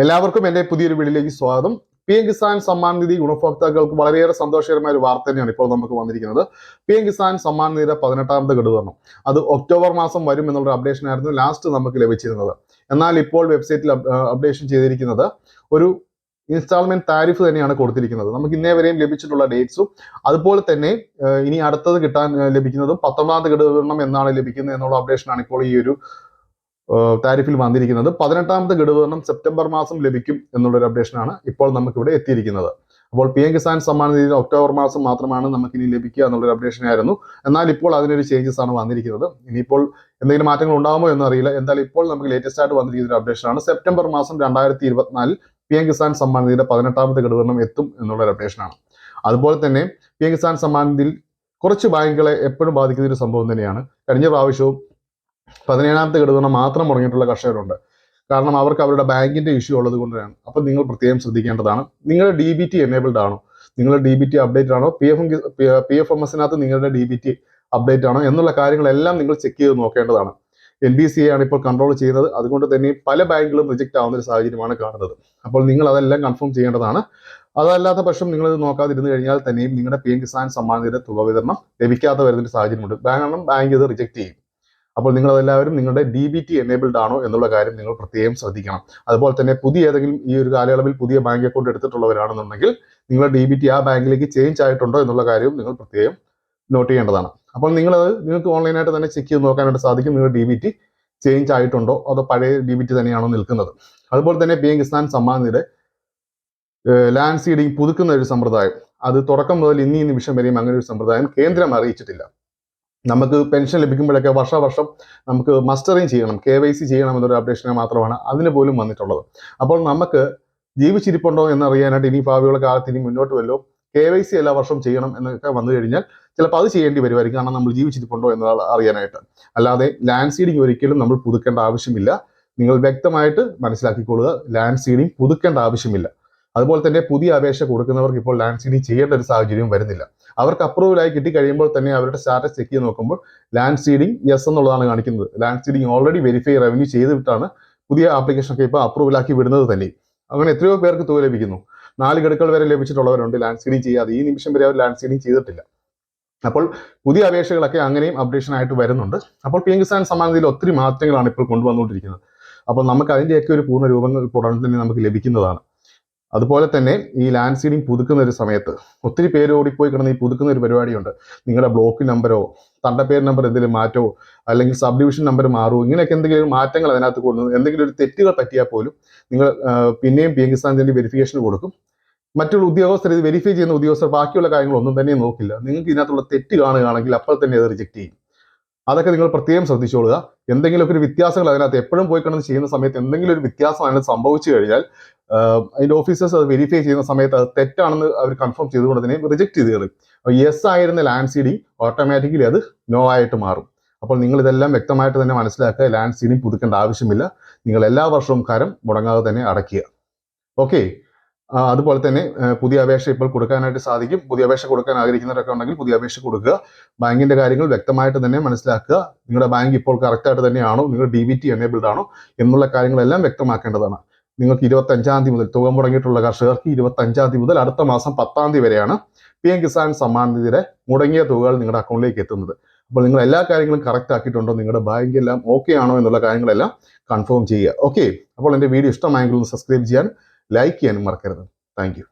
എല്ലാവർക്കും എന്റെ പുതിയൊരു വീഡിയോയിലേക്ക് സ്വാഗതം. പി എം കിസാൻ സമ്മാൻ നിധി ഗുണഭോക്താക്കൾക്ക് വളരെയേറെ സന്തോഷകരമായ ഒരു വാർത്ത തന്നെയാണ് ഇപ്പോൾ നമുക്ക് വന്നിരിക്കുന്നത്. പി എം കിസാൻ സമ്മാൻ നിധിയുടെ പതിനെട്ടാമത്തെ ഘടുവരണം അത് ഒക്ടോബർ മാസം വരും എന്നുള്ള അപ്ഡേഷൻ ആയിരുന്നു ലാസ്റ്റ് നമുക്ക് ലഭിച്ചിരുന്നത്. എന്നാൽ ഇപ്പോൾ വെബ്സൈറ്റിൽ അപ്ഡേഷൻ ചെയ്തിരിക്കുന്നത് ഒരു ഇൻസ്റ്റാൾമെന്റ് താരിഫ് തന്നെയാണ് കൊടുത്തിരിക്കുന്നത്. നമുക്ക് ഇന്നേ വരെയും ലഭിച്ചിട്ടുള്ള ഡേറ്റ്സും അതുപോലെ തന്നെ ഇനി അടുത്തത് കിട്ടാൻ ലഭിക്കുന്നതും പത്തൊമ്പതാമത്തെ ഘടകം എന്നാണ് ലഭിക്കുന്നത് എന്നുള്ള അപ്ഡേഷനാണ് ഇപ്പോൾ ഈ ഒരു താരിഫിൽ വന്നിരിക്കുന്നത് പതിനെട്ടാമത്തെ ഘടുവരണം സെപ്റ്റംബർ മാസം ലഭിക്കും എന്നുള്ളൊരു അപ്ഡേഷനാണ് ഇപ്പോൾ നമുക്കിവിടെ എത്തിയിരിക്കുന്നത്. അപ്പോൾ P M Kisan Samman Nidhi October മാസം മാത്രമാണ് നമുക്ക് ഇനി ലഭിക്കുക എന്നുള്ളൊരു അപ്ഡേഷൻ ആയിരുന്നു. എന്നാൽ ഇപ്പോൾ അതിനൊരു ചേഞ്ചസ് ആണ് വന്നിരിക്കുന്നത്. ഇനിയിപ്പോൾ എന്തെങ്കിലും മാറ്റങ്ങൾ ഉണ്ടാകുമോ എന്ന് അറിയില്ല. എന്തായാലും ഇപ്പോൾ നമുക്ക് ലേറ്റസ്റ്റ് ആയിട്ട് വന്നിരിക്കുന്ന ഒരു അപ്ഡേഷനാണ് സെപ്റ്റംബർ മാസം രണ്ടായിരത്തി ഇരുപത്തിനാലിൽ പി എം കിസാൻ സമ്മാൻ നിധിയുടെ പതിനെട്ടാമത്തെ ഘടുവരണം എത്തും എന്നുള്ളൊരു അപ്ഡേഷനാണ് അതുപോലെ തന്നെ പി എം കിസാൻ സമ്മാൻ നിധിയിൽ കുറച്ച് ബാങ്കുകളെ എപ്പോഴും ബാധിക്കുന്ന ഒരു സംഭവം തന്നെയാണ്. കഴിഞ്ഞ പ്രാവശ്യവും പതിനേഴാമത്തെ ഘടകരണം മാത്രം മുടങ്ങിയിട്ടുള്ള കർഷകരുണ്ട്. കാരണം അവർക്ക് അവരുടെ ബാങ്കിന്റെ ഇഷ്യൂ ഉള്ളത് കൊണ്ടാണ് അപ്പൊ നിങ്ങൾ പ്രത്യേകം ശ്രദ്ധിക്കേണ്ടതാണ്. നിങ്ങളുടെ ഡി ബി ടി എനേബിൾഡ് ആണോ? നിങ്ങളുടെ ഡി ബി ടി അപ്ഡേറ്റ് ആണോ? P F P F M എസിനകത്ത് നിങ്ങളുടെ ഡി ബി ടി അപ്ഡേറ്റ് ആണോ? എന്നുള്ള കാര്യങ്ങളെല്ലാം നിങ്ങൾ ചെക്ക് ചെയ്ത് നോക്കേണ്ടതാണ്. എൻ ബി സി എ ആണ് ഇപ്പോൾ കൺട്രോൾ ചെയ്യുന്നത്. അതുകൊണ്ട് തന്നെ പല ബാങ്കുകളും റിജക്ട് ആവുന്ന ഒരു സാഹചര്യമാണ് കാണുന്നത്. അപ്പോൾ നിങ്ങൾ അതെല്ലാം കൺഫേം ചെയ്യേണ്ടതാണ്. അതല്ലാത്ത പക്ഷം നിങ്ങൾ ഇത് നോക്കാതിരുന്നു കഴിഞ്ഞാൽ തന്നെയും നിങ്ങളുടെ പി എം കിസാൻ സമ്മാനത്തിന്റെ തുക വിതരണം ലഭിക്കാതെ വരുന്ന ഒരു സാഹചര്യമുണ്ട്. കാരണം ബാങ്ക് ഇത് റിജക്ട് ചെയ്യും. അപ്പോൾ നിങ്ങൾ എല്ലാവരും നിങ്ങളുടെ ഡി ബി ടി എനേബിൾഡ് ആണോ എന്നുള്ള കാര്യം നിങ്ങൾ പ്രത്യേകം ശ്രദ്ധിക്കണം. അതുപോലെ തന്നെ പുതിയ ഏതെങ്കിലും ഈ ഒരു കാലയളവിൽ പുതിയ ബാങ്ക് അക്കൗണ്ട് എടുത്തിട്ടുള്ളവരാണെന്നുണ്ടെങ്കിൽ നിങ്ങളുടെ ഡി ബി ടി ആ ബാങ്കിലേക്ക് ചേഞ്ച് ആയിട്ടുണ്ടോ എന്നുള്ള കാര്യവും നിങ്ങൾ പ്രത്യേകം നോട്ട് ചെയ്യേണ്ടതാണ്. അപ്പോൾ നിങ്ങളത് നിങ്ങൾക്ക് ഓൺലൈനായിട്ട് തന്നെ ചെക്ക് ചെയ്ത് നോക്കാനായിട്ട് സാധിക്കും നിങ്ങളുടെ ഡി ബി ടി ചേഞ്ച് ആയിട്ടുണ്ടോ അതോ പഴയ ഡി ബി ടി തന്നെയാണോ നിൽക്കുന്നത്. അതുപോലെ തന്നെ പി എം കിസാൻ സമ്മാൻ നിധിയുടെ ലാൻഡ് സീഡിങ് പുതുക്കുന്ന ഒരു സമ്പ്രദായം. അത് തുടക്കം മുതൽ ഇന്നീ നിമിഷം വരെയും അങ്ങനെ ഒരു സമ്പ്രദായം കേന്ദ്രം അറിയിച്ചിട്ടില്ല. നമുക്ക് പെൻഷൻ ലഭിക്കുമ്പോഴൊക്കെ വർഷാവർഷം നമുക്ക് മസ്റ്ററിങ് ചെയ്യണം കെ വൈ സി ചെയ്യണം എന്നൊരു അപ്ഡേഷനെ മാത്രമാണ് അതിന് പോലും വന്നിട്ടുള്ളത്. അപ്പോൾ നമുക്ക് ജീവിച്ചിരിപ്പുണ്ടോ എന്നറിയാനായിട്ട് ഇനി ഭാവിയുള്ള കാലത്ത് ഇനി മുന്നോട്ട് വല്ലോ കെ വൈ സി എല്ലാ വർഷവും ചെയ്യണം എന്നൊക്കെ വന്നു കഴിഞ്ഞാൽ ചിലപ്പോൾ അത് ചെയ്യേണ്ടി വരുമായിരിക്കും. കാരണം നമ്മൾ ജീവിച്ചിരിപ്പുണ്ടോ എന്ന് അറിയാനായിട്ട്. അല്ലാതെ ലാൻഡ് സീഡിങ് ഒരിക്കലും നമ്മൾ പുതുക്കേണ്ട ആവശ്യമില്ല. നിങ്ങൾ വ്യക്തമായിട്ട് മനസ്സിലാക്കിക്കൊള്ളുക ലാൻഡ് സീഡിങ് പുതുക്കേണ്ട ആവശ്യമില്ല. അതുപോലെ തന്നെ പുതിയ അപേക്ഷ കൊടുക്കുന്നവർക്ക് ഇപ്പോൾ ലാൻഡ് സീഡിങ് ചെയ്യേണ്ട ഒരു സാഹചര്യം വരുന്നില്ല. അവർക്ക് അപ്രൂവൽ ആയി കിട്ടി കഴിയുമ്പോൾ തന്നെ അവരുടെ സ്റ്റാറ്റസ് ചെക്ക് ചെയ്ത് നോക്കുമ്പോൾ ലാൻഡ് സീഡിങ് യെസ് എന്നുള്ളതാണ് കാണിക്കുന്നത്. Land seeding already verify revenue ചെയ്തിട്ടാണ് പുതിയ ആപ്ലിക്കേഷൻ ഒക്കെ ഇപ്പോൾ അപ്രൂവൽ ആക്കി വിടുന്നത് തന്നെ. അങ്ങനെ എത്രയോ പേർക്ക് തുക ലഭിക്കുന്നു നാല് ഗഡുക്കൾ വരെ ലഭിച്ചിട്ടുള്ളവരുണ്ട് ലാൻഡ് സീഡിങ് ചെയ്യാതെ. ഈ നിമിഷം വരെ അവർ ലാൻഡ് സീഡിങ് ചെയ്തിട്ടില്ല. അപ്പോൾ പുതിയ അപേക്ഷകളൊക്കെ അങ്ങനെയും അപ്ഡേഷൻ ആയിട്ട് വരുന്നുണ്ട്. അപ്പോൾ പി എം കിസാൻ സമ്മാനത്തിൽ ഒത്തിരി മാറ്റങ്ങളാണ് ഇപ്പോൾ കൊണ്ടുവന്നുകൊണ്ടിരിക്കുന്നത്. അപ്പോൾ നമുക്ക് അതിന്റെയൊക്കെ ഒരു പൂർണ രൂപങ്ങൾ ഉടൻ തന്നെ നമുക്ക് ലഭിക്കുന്നതാണ്. അതുപോലെ തന്നെ ഈ ലാൻഡ് സീഡിങ് പുതുക്കുന്ന ഒരു സമയത്ത് ഒത്തിരി പേര് ഓടിപ്പോയി കിടന്ന് ഈ പുതുക്കുന്ന ഒരു പരിപാടിയുണ്ട്. നിങ്ങളുടെ ബ്ലോക്ക് നമ്പരോ തണ്ടപ്പേര് നമ്പർ എന്തെങ്കിലും മാറ്റോ അല്ലെങ്കിൽ സബ് ഡിവിഷൻ നമ്പർ മാറുമോ ഇങ്ങനെയൊക്കെ എന്തെങ്കിലും മാറ്റങ്ങൾ അതിനകത്ത് കൊണ്ടു എന്തെങ്കിലും ഒരു തെറ്റുകൾ പറ്റിയാൽ പോലും നിങ്ങൾ പിന്നെയും പി എം വെരിഫിക്കേഷൻ കൊടുക്കും. മറ്റുള്ള ഉദ്യോഗസ്ഥർ ഇത് വെരിഫൈ ചെയ്യുന്ന ഉദ്യോഗസ്ഥർ ബാക്കിയുള്ള കാര്യങ്ങളൊന്നും തന്നെ നോക്കില്ല. നിങ്ങൾക്ക് ഇതിനകത്തുള്ള തെറ്റ് കാണുകയാണെങ്കിൽ അപ്പോൾ തന്നെ അത് റിജക്ട് ചെയ്യും. അതൊക്കെ നിങ്ങൾ പ്രത്യേകം ശ്രദ്ധിച്ചോളുക. എന്തെങ്കിലുമൊക്കെ ഒരു വ്യത്യാസങ്ങൾ അതിനകത്ത് എപ്പോഴും പോയി കണ്ടെന്ന് ചെയ്യുന്ന സമയത്ത് എന്തെങ്കിലും ഒരു വ്യത്യാസം അതിനകത്ത് സംഭവിച്ചു കഴിഞ്ഞാൽ അതിന്റെ ഓഫീസേഴ്സ് അത് വെരിഫൈ ചെയ്യുന്ന സമയത്ത് അത് തെറ്റാണെന്ന് അവർ കൺഫേം ചെയ്തുകൊണ്ട് തന്നെ റിജക്ട് ചെയ്ത് കളയും. അപ്പോൾ യെസ് ആയിരുന്ന ലാൻഡ് സീഡിങ് ഓട്ടോമാറ്റിക്കലി അത് നോ ആയിട്ട് മാറും. അപ്പോൾ നിങ്ങൾ ഇതെല്ലാം വ്യക്തമായിട്ട് തന്നെ മനസ്സിലാക്കുക. ലാൻഡ് സീഡിങ് പുതുക്കേണ്ട ആവശ്യമില്ല. നിങ്ങൾ എല്ലാ വർഷവും കരം മുടങ്ങാതെ തന്നെ അടയ്ക്കുക. ഓക്കെ അതുപോലെ തന്നെ പുതിയ അപേക്ഷ ഇപ്പോൾ കൊടുക്കാനായിട്ട് സാധിക്കും. പുതിയ അപേക്ഷ കൊടുക്കാൻ ആഗ്രഹിക്കുന്നവരൊക്കെ ഉണ്ടെങ്കിൽ പുതിയ അപേക്ഷ കൊടുക്കുക. ബാങ്കിന്റെ കാര്യങ്ങൾ വ്യക്തമായിട്ട് തന്നെ മനസ്സിലാക്കുക. നിങ്ങളുടെ ബാങ്ക് ഇപ്പോൾ കറക്റ്റ് ആയിട്ട് തന്നെയാണോ? നിങ്ങളുടെ ഡി ബി ടി എനേബിൾഡ് ആണോ? എന്നുള്ള കാര്യങ്ങളെല്ലാം വ്യക്തമാക്കേണ്ടതാണ്. നിങ്ങൾക്ക് ഇരുപത്തി അഞ്ചാം തീയതി മുതൽ തുക മുടങ്ങിയിട്ടുള്ള കർഷകർക്ക് ഇരുപത്തി അഞ്ചാം തീയതി മുതൽ അടുത്ത മാസം പത്താം തീയതി വരെയാണ് പി എം കിസാൻ സമ്മാൻ നിധിയുടെ മുടങ്ങിയ തുകകൾ നിങ്ങളുടെ അക്കൗണ്ടിലേക്ക് എത്തുന്നത്. അപ്പോൾ നിങ്ങൾ എല്ലാ കാര്യങ്ങളും കറക്റ്റ് ആക്കിയിട്ടുണ്ടോ? നിങ്ങളുടെ ബാങ്ക് എല്ലാം ഓക്കെ ആണോ എന്നുള്ള കാര്യങ്ങളെല്ലാം കൺഫേം ചെയ്യുക. ഓക്കെ അപ്പോൾ എന്റെ വീഡിയോ ഇഷ്ടമായെങ്കിൽ ഒന്ന് സബ്സ്ക്രൈബ് ചെയ്യാൻ ലൈക്ക് ചെയ്യാനും മറക്കരുത്. താങ്ക്